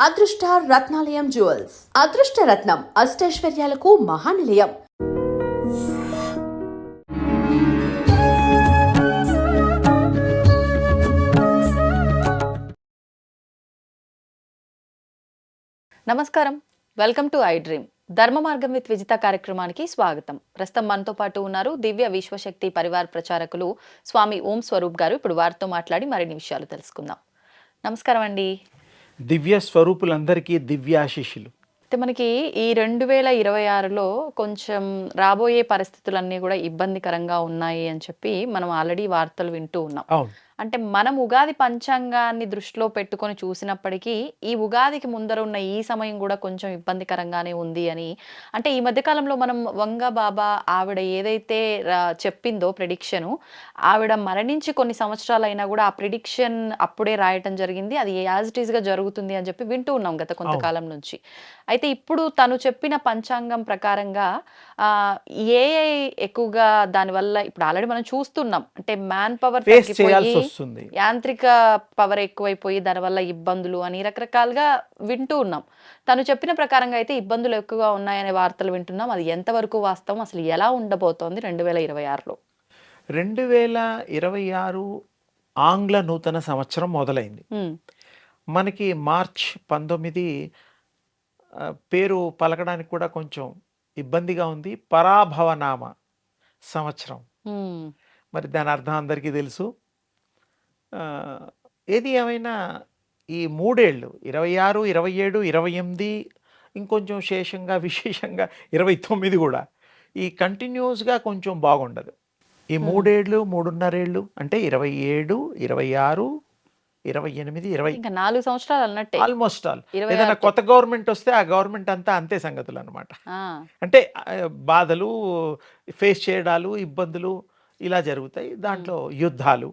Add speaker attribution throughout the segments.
Speaker 1: అదృష్ట రత్నాలయం జ్యువెల్స్. అదృష్ట రత్నం అష్టైశ్వర్యాలకు మహానిలయం.
Speaker 2: నమస్కారం. Welcome to I dream. ధర్మ మార్గం విత్ విజిత కార్యక్రమానికి స్వాగతం. ప్రస్తుతం మనతో పాటు ఉన్నారు దివ్య విశ్వశక్తి పరివార్ ప్రచారకులు స్వామి ఓం స్వరూప్ గారు. ఇప్పుడు వారితో మాట్లాడి మరిన్ని విషయాలు తెలుసుకుందాం. నమస్కారం అండి.
Speaker 3: దివ్య స్వరూపులందరికీ దివ్యాశిష్యులు
Speaker 2: అయితే మనకి ఈ రెండు వేల ఇరవై ఆరులో కొంచెం రాబోయే పరిస్థితులన్నీ కూడా ఇబ్బందికరంగా ఉన్నాయి అని చెప్పి మనం ఆల్రెడీ వార్తలు వింటూ ఉన్నాం. అంటే మనం ఉగాది పంచాంగాన్ని దృష్టిలో పెట్టుకొని చూసినప్పటికీ ఈ ఉగాదికి ముందర ఉన్న ఈ సమయం కూడా కొంచెం ఇబ్బందికరంగానే ఉంది అని. అంటే ఈ మధ్య కాలంలో మనం వంగ బాబా ఆవిడ ఏదైతే చెప్పిందో ప్రిడిక్షను ఆవిడ మరణించి కొన్ని సంవత్సరాలైనా కూడా ఆ ప్రిడిక్షన్ అప్పుడే రాయటం జరిగింది. అది యాజ్ ఇట్గా జరుగుతుంది అని చెప్పి వింటూ ఉన్నాం గత కొంతకాలం నుంచి. అయితే ఇప్పుడు తను చెప్పిన పంచాంగం ప్రకారంగా ఆ, ఏ ఎక్కువగా దానివల్ల ఇప్పుడు ఆల్రెడీ మనం చూస్తున్నాం. అంటే మ్యాన్ పవర్
Speaker 3: చేయాల్సి వస్తుంది.
Speaker 2: యాంత్రిక పవర్ ఎక్కువైపోయి దానివల్ల ఇబ్బందులు అని రకరకాలుగా వింటూ ఉన్నాం. తను చెప్పిన ప్రకారంగా అయితే ఇబ్బందులు ఎక్కువగా ఉన్నాయనే వార్తలు వింటున్నాం. అది ఎంతవరకు వాస్తవం? అసలు ఎలా ఉండబోతోంది రెండు వేల ఇరవై ఆరులో?
Speaker 3: రెండు వేల ఇరవై ఆరు ఆంగ్ల నూతన సంవత్సరం మొదలైంది. మనకి మార్చ్ పంతొమ్మిది పేరు పలకడానికి కూడా కొంచెం ఇబ్బందిగా ఉంది. పరాభవనామ సంవత్సరం. మరి దాని అర్థం అందరికీ తెలుసు. ఏది ఏమైనా ఈ మూడేళ్ళు ఇరవై ఆరు ఇరవై ఏడు ఇరవై ఎనిమిది ఇంకొంచెం శేషంగా విశేషంగా ఇరవై తొమ్మిది కూడా ఈ కంటిన్యూస్గా కొంచెం బాగుండదు. ఈ మూడేళ్ళు మూడున్నరేళ్ళు అంటే ఇరవై ఏడు ఇరవై ఆరు ఇరవై ఎనిమిది ఇరవై
Speaker 2: ఇంకా నాలుగు సంవత్సరాలు అన్నట్టే.
Speaker 3: Almost all. ఏదైనా. కొత్త గవర్నమెంట్ వస్తే ఆ గవర్నమెంట్ అంతా అంతే సంగతులు అనమాట అంటే బాధలు ఫేస్ చేయడాలు ఇబ్బందులు ఇలా జరుగుతాయి. దాంట్లో యుద్ధాలు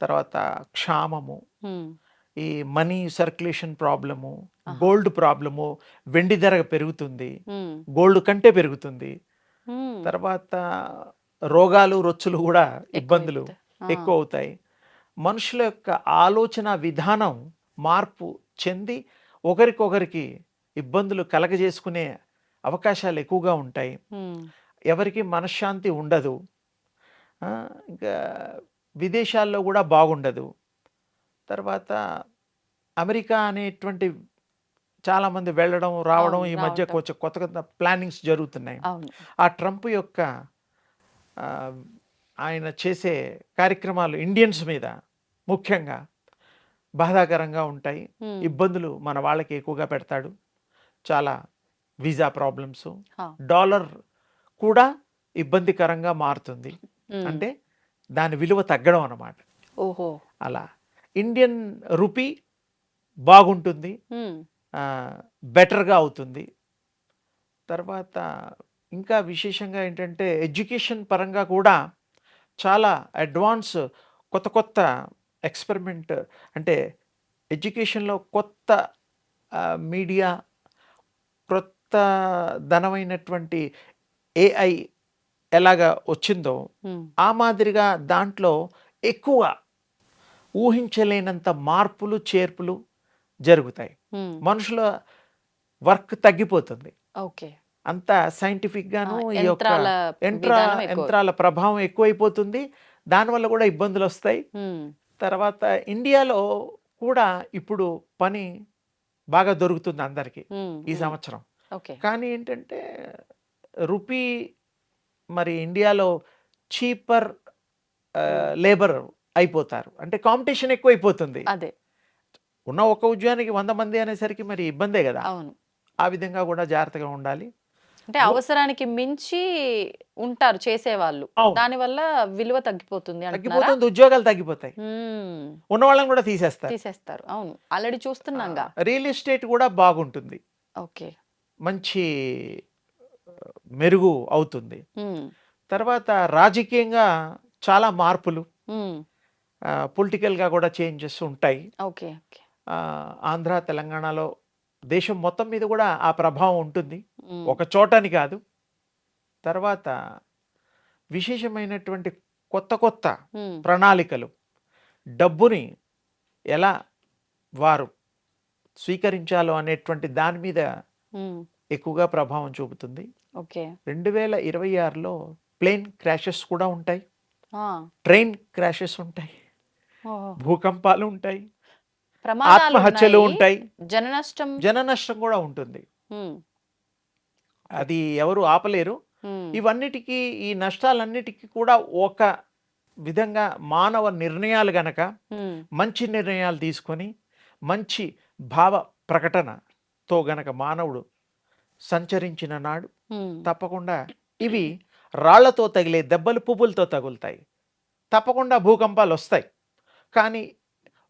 Speaker 3: తర్వాత క్షామము ఈ money circulation problem. Gold problem వెండి ధర పెరుగుతుంది గోల్డ్ కంటే పెరుగుతుంది. తర్వాత రోగాలు రొచ్చులు కూడా ఇబ్బందులు ఎక్కువ అవుతాయి మనుషుల యొక్క ఆలోచన విధానం మార్పు చెంది ఒకరికొకరికి ఇబ్బందులు కలగజేసుకునే అవకాశాలు ఎక్కువగా ఉంటాయి. ఎవరికి మనశ్శాంతి ఉండదు. ఇంకా విదేశాల్లో కూడా బాగుండదు. తర్వాత అమెరికా అనేటువంటి చాలామంది వెళ్ళడం రావడం ఈ మధ్య. కొంచెం కొత్త కొత్త ప్లానింగ్స్ జరుగుతున్నాయి. ఆ ట్రంప్ యొక్క ఆయన చేసే కార్యక్రమాలు ఇండియన్స్ మీద ముఖ్యంగా బాధాకరంగా ఉంటాయి. ఇబ్బందులు మన వాళ్ళకి ఎక్కువగా పెడతాడు. చాలా వీసా ప్రాబ్లమ్స్. డాలర్ కూడా ఇబ్బందికరంగా మారుతుంది. అంటే దాని విలువ తగ్గడం అన్నమాట.
Speaker 2: ఓహో.
Speaker 3: అలా. ఇండియన్ రూపీ బాగుంటుంది. బెటర్గా అవుతుంది. తర్వాత ఇంకా విశేషంగా ఏంటంటే ఎడ్యుకేషన్ పరంగా కూడా చాలా అడ్వాన్స్ కొత్త కొత్త ఎక్స్పెరిమెంట్ అంటే ఎడ్యుకేషన్లో కొత్త మీడియా క్రొత్త ధనమైనటువంటి ఏఐ ఎలాగా వచ్చిందో ఆ మాదిరిగా దాంట్లో ఎక్కువ ఊహించలేనంత మార్పులు చేర్పులు జరుగుతాయి. మనుషుల వర్క్ తగ్గిపోతుంది.
Speaker 2: ఓకే.
Speaker 3: అంత సైంటిఫిక్ గాను ఈ యొక్క
Speaker 2: యంత్రాల
Speaker 3: యంత్ర ప్రభావం ఎక్కువైపోతుంది. దానివల్ల కూడా ఇబ్బందులు వస్తాయి తర్వాత ఇండియాలో కూడా ఇప్పుడు పని బాగా దొరుకుతుంది అందరికీ ఈ సంవత్సరం.
Speaker 2: ఓకే.
Speaker 3: కానీ ఏంటంటే రూపీ మరి ఇండియాలో చీపర్ లేబర్ అయిపోతారు. అంటే కాంపిటీషన్ ఎక్కువైపోతుంది.
Speaker 2: అదే.
Speaker 3: ఉన్న ఒక ఉద్యోగానికి వంద మంది అనేసరికి మరి ఇబ్బందే కదా.
Speaker 2: అవును.
Speaker 3: ఆ విధంగా కూడా జాగ్రత్తగా ఉండాలి.
Speaker 2: అంటే అవసరానికి మించి ఉంటారు చేసేవాళ్ళు. దానివల్ల విలువ తగ్గిపోతుంది
Speaker 3: తగ్గిపోతుంది ఉద్యోగాలు తగ్గిపోతాయి. ఉన్న వాళ్ళని కూడా తీసేస్తారు.
Speaker 2: తీసేస్తారు. అవును. ఆల్రెడీ చూస్తున్నాంగా
Speaker 3: రియల్ ఎస్టేట్ కూడా బాగుంటుంది.
Speaker 2: ఓకే.
Speaker 3: మంచి మెరుగు అవుతుంది. తర్వాత రాజకీయంగా చాలా మార్పులు. పొలిటికల్గా కూడా చేంజెస్ ఉంటాయి ఆంధ్ర తెలంగాణలో దేశం మొత్తం మీద కూడా ఆ ప్రభావం ఉంటుంది. ఒక చోటని కాదు తర్వాత విశేషమైనటువంటి కొత్త కొత్త. ప్రణాళికలు డబ్బుని ఎలా వారు స్వీకరించాలో అనేటువంటి దాని మీద ఎక్కువగా ప్రభావం చూపుతుంది.
Speaker 2: ఓకే.
Speaker 3: రెండు వేల ఇరవై ఆరులో ప్లేన్ క్రాషెస్ కూడా ఉంటాయి. ట్రైన్ క్రాషెస్ ఉంటాయి. భూకంపాలు ఉంటాయి. ఆత్మహత్యలు ఉంటాయి.
Speaker 2: జన నష్టం
Speaker 3: జన నష్టం కూడా ఉంటుంది. అది ఎవరు ఆపలేరు. ఇవన్నిటికీ ఈ నష్టాలన్నిటికీ కూడా ఒక విధంగా మానవ నిర్ణయాలు గనక మంచి నిర్ణయాలు తీసుకొని మంచి భావ ప్రకటనతో గనక మానవుడు సంచరించిన నాడు తప్పకుండా ఇవి రాళ్ళతో తగిలే దెబ్బలు పువ్వులతో తగులుతాయి. తప్పకుండా భూకంపాలు వస్తాయి. కానీ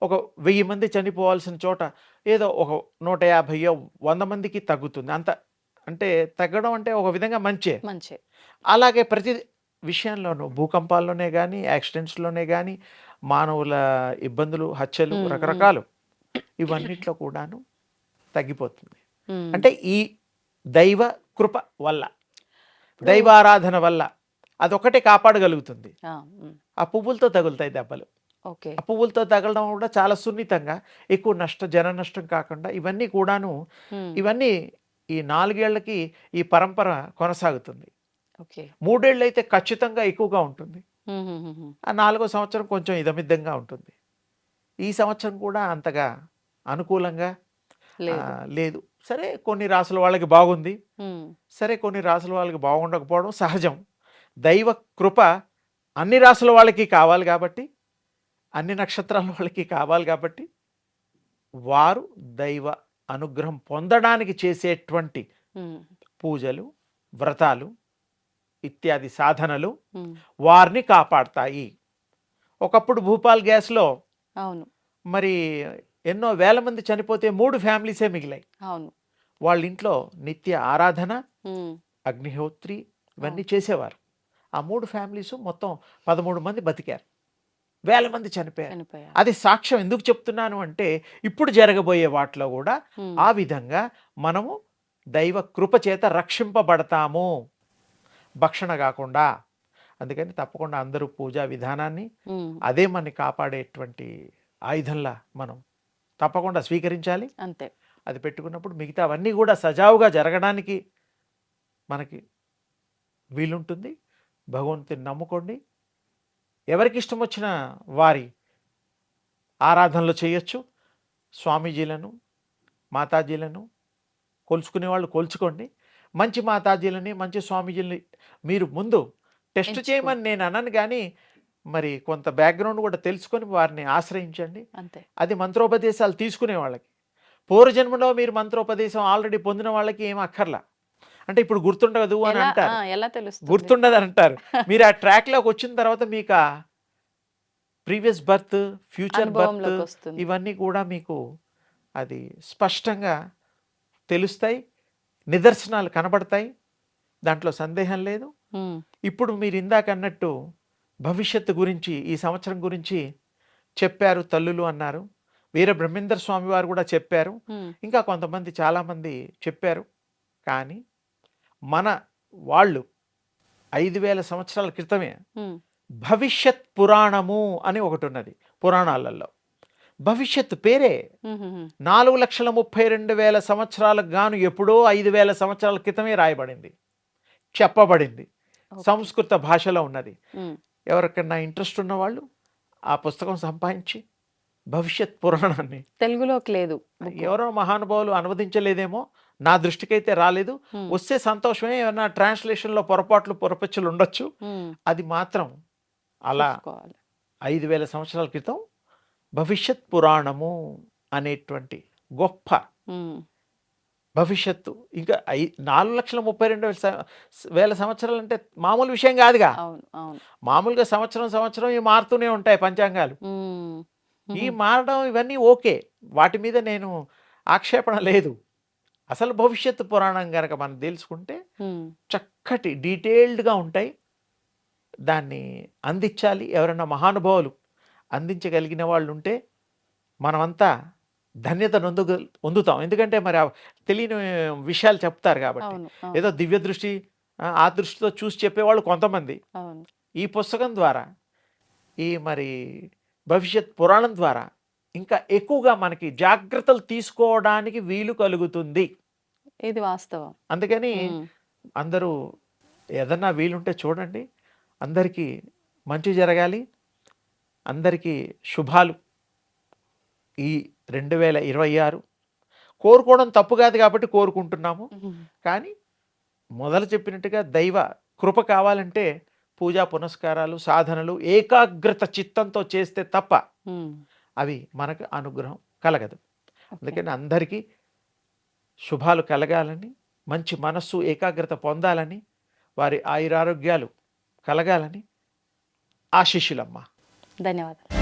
Speaker 3: ఒక వెయ్యి మంది చనిపోవాల్సిన చోట ఏదో ఒక నూట యాభైయో వంద మందికి తగ్గుతుంది. అంత అంటే తగ్గడం అంటే ఒక విధంగా మంచే.
Speaker 2: మంచి.
Speaker 3: అలాగే ప్రతి విషయంలోనూ భూకంపాల్లోనే కానీ యాక్సిడెంట్స్లోనే కానీ మానవుల ఇబ్బందులు హత్యలు. రకరకాలు ఇవన్నిట్లో కూడాను తగ్గిపోతుంది. అంటే ఈ దైవ కృప వల్ల దైవారాధన వల్ల అదొక్కటే కాపాడగలుగుతుంది.
Speaker 2: ఆ,
Speaker 3: పువ్వులతో తగులుతాయి దెబ్బలు.
Speaker 2: ఓకే.
Speaker 3: ఆ పువ్వులతో తగలడం కూడా చాలా సున్నితంగా ఎక్కువ నష్ట జన నష్టం కాకుండా ఇవన్నీ కూడాను ఇవన్నీ ఈ నాలుగేళ్ళకి ఈ పరంపర కొనసాగుతుంది. మూడేళ్ళు అయితే ఖచ్చితంగా ఎక్కువగా ఉంటుంది. ఆ నాలుగో సంవత్సరం కొంచెం ఇదమిద్దంగా ఉంటుంది. ఈ సంవత్సరం కూడా అంతగా అనుకూలంగా
Speaker 2: లేదు.
Speaker 3: సరే కొన్ని రాసుల వాళ్ళకి బాగుంది. సరే కొన్ని రాసుల వాళ్ళకి బాగుండకపోవడం సహజం. దైవ కృప అన్ని రాసుల వాళ్ళకి కావాలి కాబట్టి అన్ని నక్షత్రాల వాళ్ళకి కావాలి కాబట్టి వారు దైవ అనుగ్రహం పొందడానికి చేసేటువంటి పూజలు వ్రతాలు ఇత్యాది సాధనలు వారిని కాపాడతాయి. ఒకప్పుడు భూపాల్ గ్యాస్లో
Speaker 2: అవును.
Speaker 3: మరి ఎన్నో వేల మంది చనిపోతే మూడు ఫ్యామిలీసే మిగిలాయి.
Speaker 2: అవును.
Speaker 3: వాళ్ళ ఇంట్లో నిత్య ఆరాధన అగ్నిహోత్రి ఇవన్నీ చేసేవారు. ఆ మూడు ఫ్యామిలీస్ మొత్తం పదమూడు మంది బతికారు. వేల మంది చనిపోయారు. అది సాక్ష్యం ఎందుకు చెప్తున్నాను అంటే ఇప్పుడు జరగబోయే వాటిలో కూడా ఆ విధంగా మనము దైవ కృప చేత రక్షింపబడతాము. భక్షణ కాకుండా అందుకని తప్పకుండా అందరూ పూజా విధానాన్ని అదే మనని కాపాడేటువంటి ఆయుధంలా మనం తప్పకుండా స్వీకరించాలి.
Speaker 2: అంతే.
Speaker 3: అది పెట్టుకున్నప్పుడు మిగతా అవన్నీ కూడా సజావుగా జరగడానికి మనకి వీలుంటుంది. భగవంతుని నమ్ముకోండి. ఎవరికి ఇష్టం వచ్చిన వారి ఆరాధనలు చేయొచ్చు. స్వామీజీలను మాతాజీలను కొలుచుకునే వాళ్ళు కొలుచుకోండి. మంచి మాతాజీలని మంచి స్వామీజీలని మీరు ముందు టెస్ట్. చేయమని నేను అన్నాను కానీ మరి కొంత బ్యాక్గ్రౌండ్ కూడా తెలుసుకొని వారిని ఆశ్రయించండి.
Speaker 2: అంతే.
Speaker 3: అది మంత్రోపదేశాలు తీసుకునే వాళ్ళకి. పూర్వజన్మలో మీరు మంత్రోపదేశం ఆల్రెడీ పొందిన వాళ్ళకి ఏం అక్కర్లా. అంటే ఇప్పుడు గుర్తుండదు అని అంటారు.
Speaker 2: ఎలా
Speaker 3: గుర్తుండదు అంటారు. మీరు ఆ ట్రాక్లోకి వచ్చిన తర్వాత మీకు ప్రీవియస్ బర్త్ ఫ్యూచర్ బర్త్ ఇవన్నీ కూడా మీకు అది స్పష్టంగా తెలుస్తాయి. నిదర్శనాలు కనబడతాయి. దాంట్లో సందేహం లేదు. ఇప్పుడు మీరు ఇందాక అన్నట్టు భవిష్యత్తు గురించి ఈ సంవత్సరం గురించి చెప్పారు తల్లులు అన్నారు. వీర బ్రహ్మేందర్ స్వామి వారు కూడా చెప్పారు. ఇంకా కొంతమంది చాలామంది చెప్పారు. కానీ మన వాళ్ళు ఐదు వేల సంవత్సరాల క్రితమే భవిష్యత్ పురాణము అని ఒకటి ఉన్నది పురాణాలలో. భవిష్యత్తు పేరే నాలుగు లక్షల ముప్పై రెండు వేల సంవత్సరాలకు గాను ఎప్పుడో ఐదు వేల సంవత్సరాల క్రితమే రాయబడింది. చెప్పబడింది. సంస్కృత భాషలో ఉన్నది. ఎవరికన్నా ఇంట్రెస్ట్ ఉన్నవాళ్ళు ఆ పుస్తకం సంపాదించి భవిష్యత్ పురాణాన్ని.
Speaker 2: తెలుగులోకి లేదు.
Speaker 3: ఎవరో మహానుభావులు అనువదించలేదేమో నా దృష్టికైతే రాలేదు.
Speaker 2: ఉమ్,
Speaker 3: వస్తే సంతోషమే ఏమన్నా ట్రాన్స్లేషన్లో పొరపాట్లు పొరపచ్చులు ఉండొచ్చు. అది మాత్రం అలా. ఐదు వేల సంవత్సరాల క్రితం భవిష్యత్ పురాణము అనేటువంటి గొప్ప భవిష్యత్తు. ఇంకా ఐ నాలుగు లక్షల ముప్పై రెండు వేల సంవత్సరాలు అంటే మామూలు విషయం కాదుగా. మామూలుగా సంవత్సరం సంవత్సరం ఇవి మారుతూనే ఉంటాయి పంచాంగాలు. ఈ మారడం ఇవన్నీ ఓకే. వాటి మీద నేను ఆక్షేపణ లేదు. అసలు భవిష్యత్తు పురాణం కనుక మనం తెలుసుకుంటే చక్కటి డీటెయిల్డ్గా ఉంటాయి. దాన్ని అందించాలి. ఎవరైనా మహానుభావులు అందించగలిగిన వాళ్ళు ఉంటే మనమంతా ధన్యత నొందు పొందుతాం ఎందుకంటే మరి తెలియని విషయాలు చెప్తారు కాబట్టి. ఏదో దివ్య దృష్టి ఆ, దృష్టితో చూసి చెప్పేవాళ్ళు కొంతమంది. ఈ పుస్తకం ద్వారా ఈ మరి భవిష్యత్ పురాణం ద్వారా ఇంకా ఎక్కువగా మనకి జాగ్రత్తలు తీసుకోవడానికి వీలు కలుగుతుంది.
Speaker 2: ఇది వాస్తవం.
Speaker 3: అందుకని అందరూ ఏదన్నా వీలుంటే చూడండి. అందరికీ మంచి జరగాలి. అందరికీ శుభాలు. ఈ రెండు వేల ఇరవై ఆరు కోరుకోవడం తప్పు కాదు కాబట్టి కోరుకుంటున్నాము. కానీ మొదలు చెప్పినట్టుగా దైవ కృప కావాలంటే పూజా పునస్కారాలు సాధనలు ఏకాగ్రత చిత్తంతో చేస్తే తప్ప. అవి మనకు అనుగ్రహం కలగదు. అందుకని అందరికీ శుభాలు కలగాలని మంచి మనస్సు ఏకాగ్రత పొందాలని వారి ఆయురారోగ్యాలు కలగాలని ఆశీస్సులమ్మ
Speaker 2: ధన్యవాదాలు.